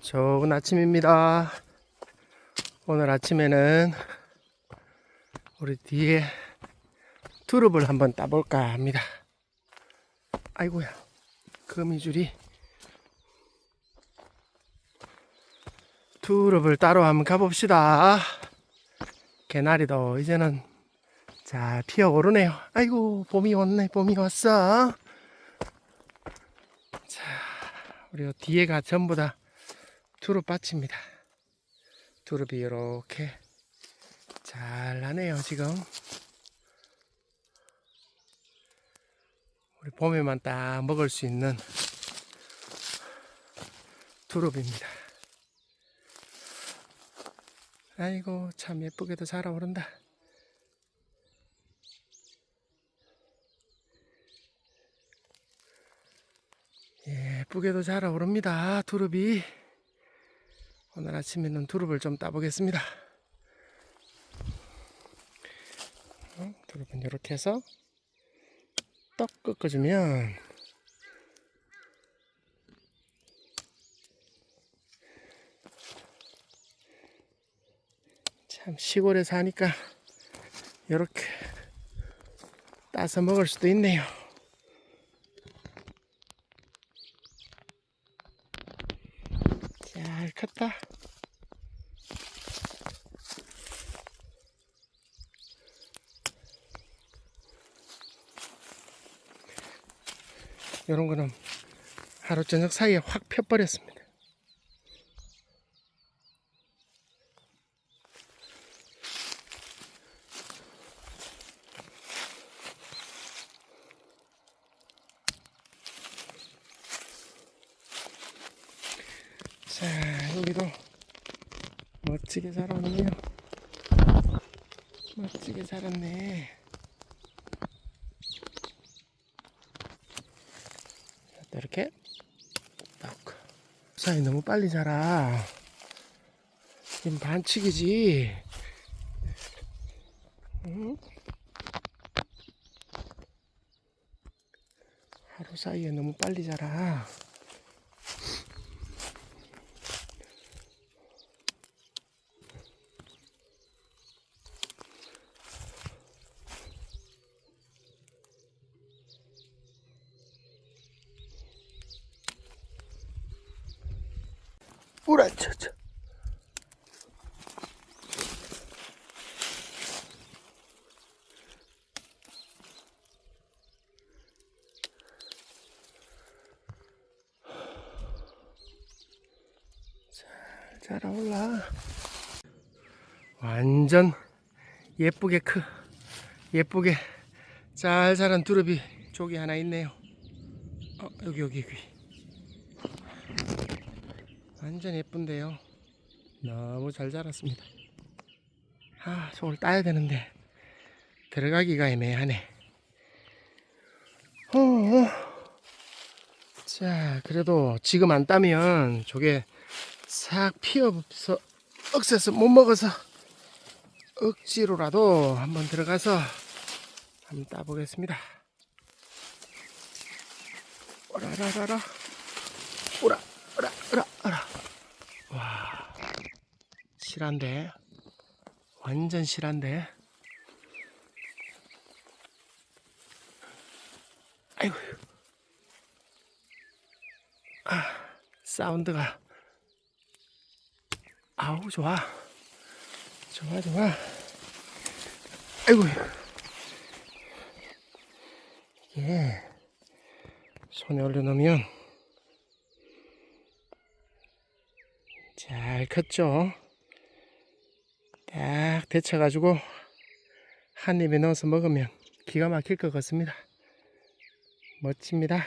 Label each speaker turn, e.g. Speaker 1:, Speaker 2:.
Speaker 1: 좋은 아침입니다. 오늘 아침에는 우리 뒤에 두릅을 한번 따볼까 합니다. 아이고야, 거미줄이 두릅을 따러 한번 가봅시다. 개나리도 이제는 잘 피어 오르네요. 아이고, 봄이 왔네, 봄이 왔어. 자, 우리 뒤에가 전부 다 두릅밭입니다. 두릅이 이렇게 잘 나네요, 지금. 우리 봄에만 딱 먹을 수 있는 두릅입니다. 아이고, 참 예쁘게도 자라오른다. 예쁘게도 자라오릅니다. 두릅이. 오늘 아침에는 두릅을 좀 따보겠습니다. 어, 두릅은 이렇게 해서 떡 꺾어주면 참 시골에 사니까 이렇게 따서 먹을 수도 있네요. 잘 컸다. 이런 거는 하루 저녁 사이에 확 펴버렸습니다. 자, 여기도 멋지게 자라오네요. 멋지게 자랐네. 이렇게 딱 사이 너무 빨리 자라. 지금 반칙이지. 응? 하루 사이에 너무 빨리 자라. 우라차차. 잘 자라올라. 완전 예쁘게 크, 예쁘게 잘 자란 두릅이 저기 하나 있네요. 어, 여기, 여기, 여기. 완전 예쁜데요. 너무 잘 자랐습니다. 아, 저걸 따야 되는데 들어가기가 애매하네. 어, 어. 자, 그래도 지금 안 따면 저게 싹 피어서 억세서 못 먹어서 억지로라도 한번 들어가서 한번 따보겠습니다. 오라라라라, 오라 어라. 와, 실한데. 완전 실한데. 아이고. 아, 사운드가. 아우, 좋아. 좋아, 좋아. 아이고. 이게, 손에 올려놓으면, 잘 컸죠? 딱 데쳐가지고 한 입에 넣어서 먹으면 기가 막힐 것 같습니다. 멋집니다.